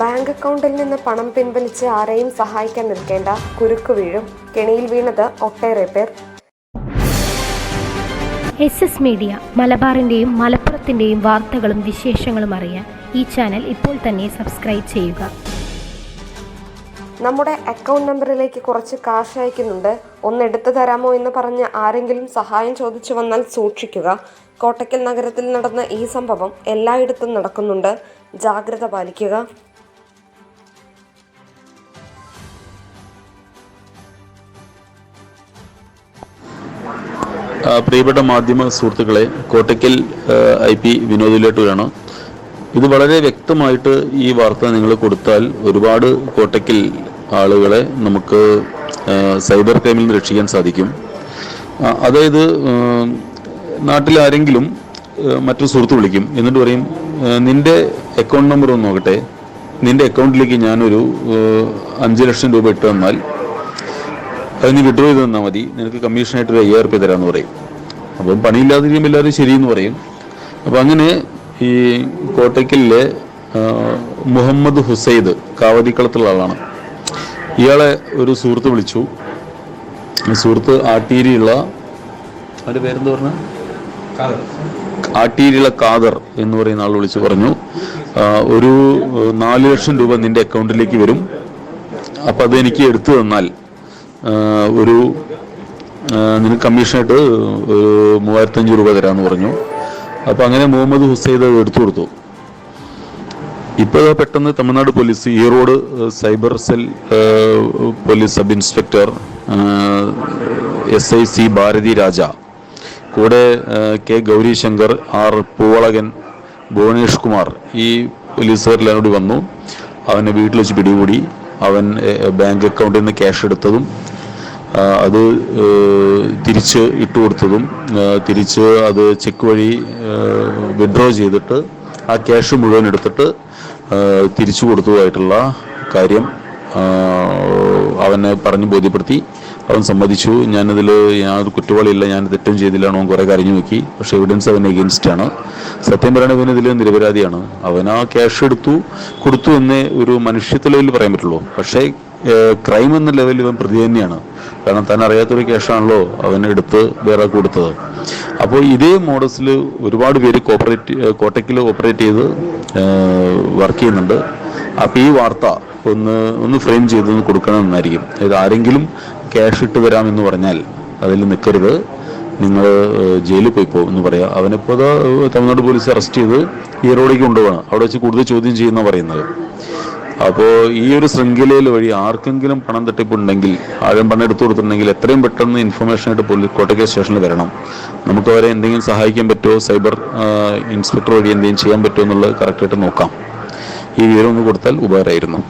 Bank അക്കൗണ്ടിൽ നിന്ന് പണം പിൻവലിച്ച് ആരെയും സഹായിക്കാൻ നിൽക്കേണ്ട കുരുക്ക് വീഴും. കെണിയിൽ വീണത് ഒട്ടേറെ പേർ എസ് എസ് മീഡിയ മലബാറിന്റെയും മലപ്പുറത്തിന്റെയും വാർത്തകളും വിശേഷങ്ങളും അറിയാൻ ഈ ചാനൽ ഇപ്പോൾ തന്നെ സബ്സ്ക്രൈബ് ചെയ്യുക. നമ്മുടെ അക്കൗണ്ട് നമ്പറിലേക്ക് കുറച്ച് കാശ് അയക്കുന്നുണ്ട്. ഒന്ന് എടുത്തു തരാമോ എന്ന് പറഞ്ഞ് ആരെങ്കിലും സഹായം ചോദിച്ചു വന്നാൽ സൂക്ഷിക്കുക. കോട്ടയ്ക്കൽ നഗരത്തിൽ നടന്ന ഈ സംഭവം എല്ലായിടത്തും നടക്കുന്നുണ്ട്. ജാഗ്രത പാലിക്കുക. പ്രിയപ്പെട്ട മാധ്യമ സുഹൃത്തുക്കളെ കോട്ടയ്ക്കൽ ഐ പി വിനോദിലേട്ടൂരാണ് ഇത് വളരെ വ്യക്തമായിട്ട് ഈ വാർത്ത നിങ്ങൾ കൊടുത്താൽ ഒരുപാട് കോട്ടയ്ക്കൽ ആളുകളെ നമുക്ക് സൈബർ ക്രൈമിൽ നിന്ന് രക്ഷിക്കാൻ സാധിക്കും. അതായത് നാട്ടിൽ ആരെങ്കിലും മറ്റു മറ്റൊരു സുഹൃത്ത് വിളിക്കും എന്നിട്ട് പറയും നിന്റെ അക്കൗണ്ട് നമ്പർ ഒന്ന് നോക്കട്ടെ. നിന്റെ അക്കൗണ്ടിലേക്ക് ഞാനൊരു അഞ്ച് ലക്ഷം രൂപ ഇട്ട് തന്നാൽ അത് നീ വിഡ്രോ ചെയ്ത് തന്നാൽ മതി. നിനക്ക് കമ്മീഷനായിട്ട് ഒരു അയ്യായിരം റുപ്യ തരാമെന്ന് പറയും. അപ്പം പണിയില്ലാതിരിക്കുമ്പോൾ എല്ലാവരും ശരിയെന്ന് പറയും. അപ്പം അങ്ങനെ ഈ കോട്ടയ്ക്കലിലെ മുഹമ്മദ് ഹുസൈദ് കാവതിക്കളത്തുള്ള ആളാണ്. ഇയാളെ ഒരു സുഹൃത്ത് വിളിച്ചു. സുഹൃത്ത് ആട്ടീരിയുള്ള അവന്റെ പേരെന്ത് പറഞ്ഞ? ആട്ടീരിയുള്ള കാദർ എന്ന് പറയുന്ന ആൾ വിളിച്ചു പറഞ്ഞു. ഒരു നാല് ലക്ഷം രൂപ നിന്റെ അക്കൗണ്ടിലേക്ക് വരും. അപ്പം അത് എനിക്ക് എടുത്തു തന്നാൽ ഒരു നിനക്ക് കമ്മീഷനായിട്ട് മൂവായിരത്തഞ്ച് രൂപ തരാമെന്ന് പറഞ്ഞു. അപ്പോൾ അങ്ങനെ മുഹമ്മദ് ഹുസൈദ് എടുത്തു കൊടുത്തു. ഇപ്പോൾ പെട്ടെന്ന് Tamil Nadu police Erode cyber cell police sub inspector S I C Bharathi Raja കൂടെ കെ ഗൗരിശങ്കർ ആർ പൂവളകൻ ഭുവനേഷ് കുമാർ ഈ പോലീസുകാരെല്ലാം കൂടി വന്നു. അവനെ വീട്ടിൽ വെച്ച് പിടികൂടി. അവൻ ബാങ്ക് അക്കൗണ്ടിൽ നിന്ന് ക്യാഷ് എടുത്തതും അത് തിരിച്ച് ഇട്ട് കൊടുത്തതും തിരിച്ച് അത് ചെക്ക് വഴി വിഡ്രോ ചെയ്തിട്ട് ആ ക്യാഷ് മുഴുവൻ എടുത്തിട്ട് തിരിച്ചു കൊടുത്തതായിട്ടുള്ള കാര്യം അവനെ പറഞ്ഞ് ബോധ്യപ്പെടുത്തി. അവൻ സമ്മതിച്ചു. ഞാനതിൽ യാതൊരു കുറ്റവാളിയില്ല ഞാൻ തെറ്റും ചെയ്തില്ല അവൻ കുറേ കരഞ്ഞു നോക്കി. പക്ഷേ എവിഡൻസ് അവൻ എഗെൻസ്റ്റാണ് ആണ്. സത്യം പറയണ ഇവൻ ഇതിൽ നിരപരാധിയാണ്. അവൻ ആ ക്യാഷ് എടുത്തു കൊടുത്തു എന്നേ ഒരു മനുഷ്യത്തിലെ പറയാൻ പറ്റുള്ളൂ. പക്ഷേ ക്രൈം എന്ന ലെവലിൽ ഇവൻ പ്രതി തന്നെയാണ്. കാരണം താൻ അറിയാത്തൊരു കേസാണല്ലോ അവൻ എടുത്ത് വേറെ കൊടുത്തത്. അപ്പോൾ ഇതേ മോഡൽസിൽ ഒരുപാട് പേര് കോപ്പറേറ്റ് കോട്ടയ്ക്കിൽ ഓപ്പറേറ്റ് ചെയ്ത് വർക്ക് ചെയ്യുന്നുണ്ട്. അപ്പോൾ ഈ വാർത്ത ഒന്ന് ഒന്ന് ഫ്രെയിം ചെയ്ത് ചെയ്തൊന്ന് കൊടുക്കണമെന്നായിരിക്കും അതായത് ആരെങ്കിലും ക്യാഷ് ഇട്ട് വരാമെന്ന് പറഞ്ഞാൽ അതിൽ നിൽക്കരുത് നിങ്ങൾ ജയിലിൽ പോയി പോകും എന്ന് പറയാം. അവനിപ്പോൾ തമിഴ്നാട് പോലീസ് അറസ്റ്റ് ചെയ്ത് ഈറോഡിലേക്ക് കൊണ്ടുപോകണം അവിടെ വെച്ച് കൂടുതൽ ചോദ്യം ചെയ്യുന്ന പറയുന്നത്. അപ്പോൾ ഈ ഒരു ശൃംഖലയിൽ വഴി ആർക്കെങ്കിലും പണം തട്ടിപ്പുണ്ടെങ്കിൽ ആരും പണം എടുത്തു കൊടുത്തിട്ടുണ്ടെങ്കിൽ എത്രയും പെട്ടെന്ന് ഇൻഫർമേഷൻ ആയിട്ട് പോലീസ് കോട്ടയ്ക്ക് സ്റ്റേഷനിൽ വരണം. നമുക്ക് അവരെ എന്തെങ്കിലും സഹായിക്കാൻ പറ്റുമോ? സൈബർ ഇൻസ്പെക്ടർ വഴി എന്തെങ്കിലും ചെയ്യാൻ പറ്റുമോ എന്നുള്ളത് കറക്റ്റായിട്ട് നോക്കാം. ഈ വിവരം ഒന്ന് കൊടുത്താൽ ഉപകാരമായിരുന്നു.